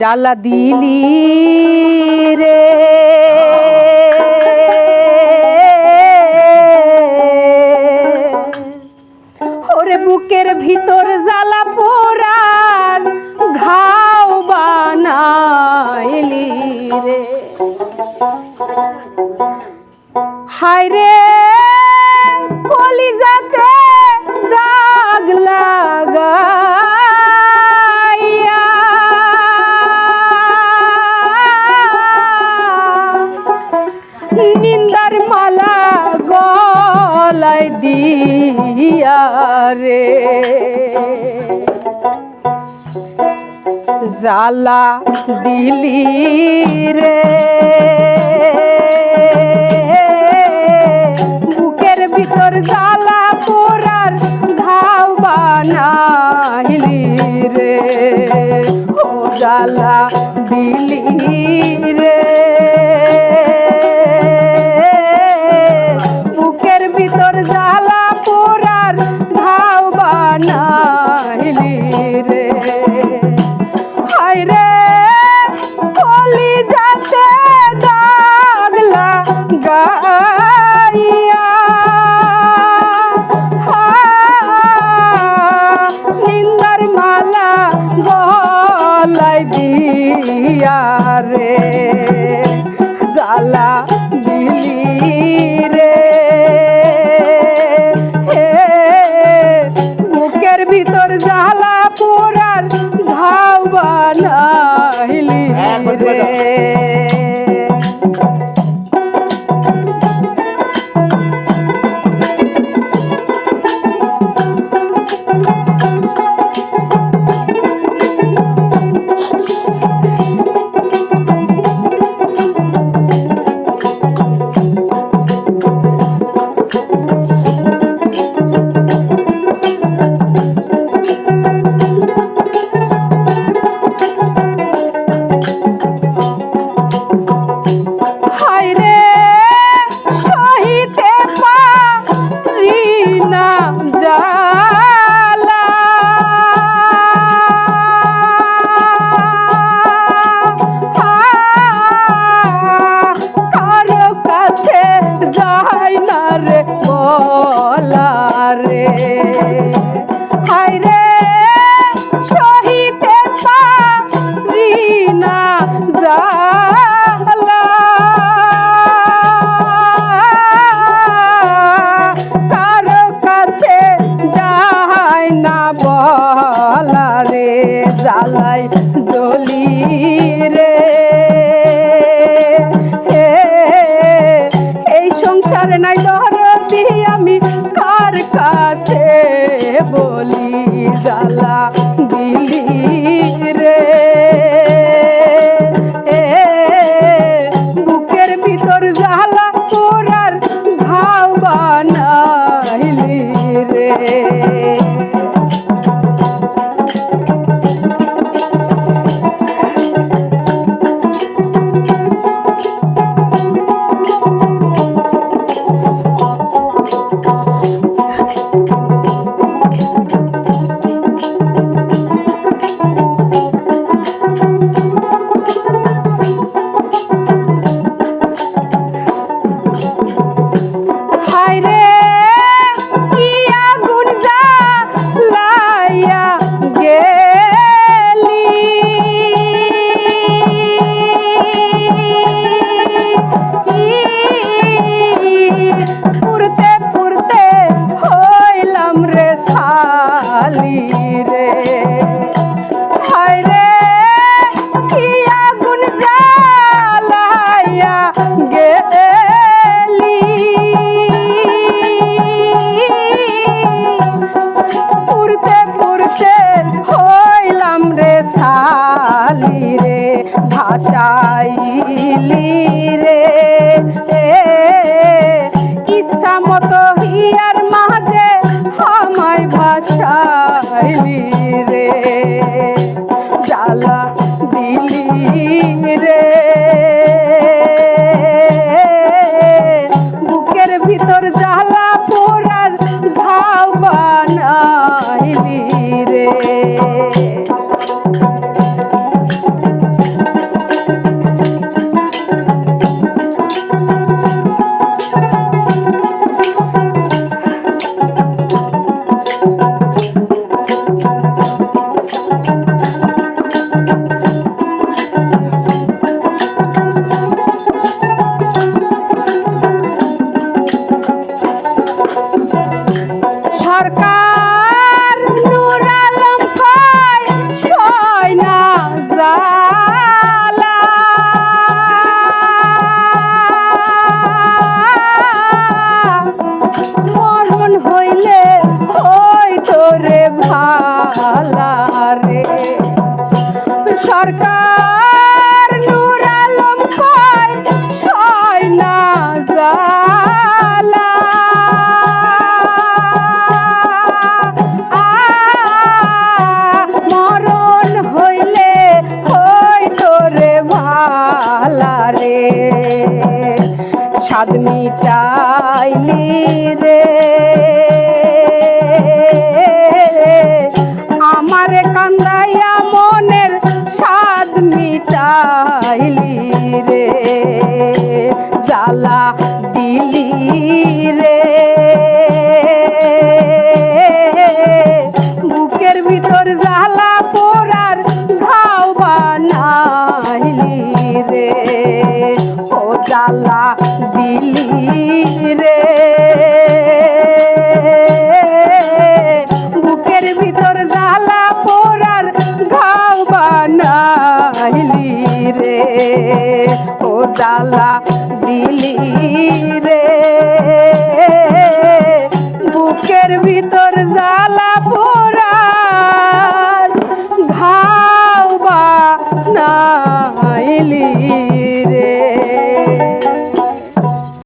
জ্বালা দিলি রে। ওরে বুকের ভিতর জ্বালা গলায় দিয়া রে। জালা দিলি রে। বুকের ভিতর জ্বালা পোড়ার ঘাও বানাইলি রে। ও জ্বালা দিলি রে। নিন্দার মালা গলায় দিয়া রে জালা দিলি রে। বুকের ভিতর জ্বালা পোড়ার ঘাও বানাইলি হ্যাঁ, রে। জ্বালাই জ্বলি রে। এই সংসারে নাই কার কাছে বলি। পুরতে হইলাম রে সালি রে ভাষাইলি রে। ইচ্ছা মতো হিয়ার মাঝে আমায় ভাষাইলি রে। জ্বালা দিলি রে। বুকের ভিতর জ্বালা পোড়ার স্বাদ মিটাইলি রে। আমার কান্দাইয়া মনের স্বাদ মিটাইলি রে। জ্বালা দিলি রে। বুকের ভিতর জ্বালা পোড়ার ঘাও বানাইলি রে। ও জ্বালা দিলি রে।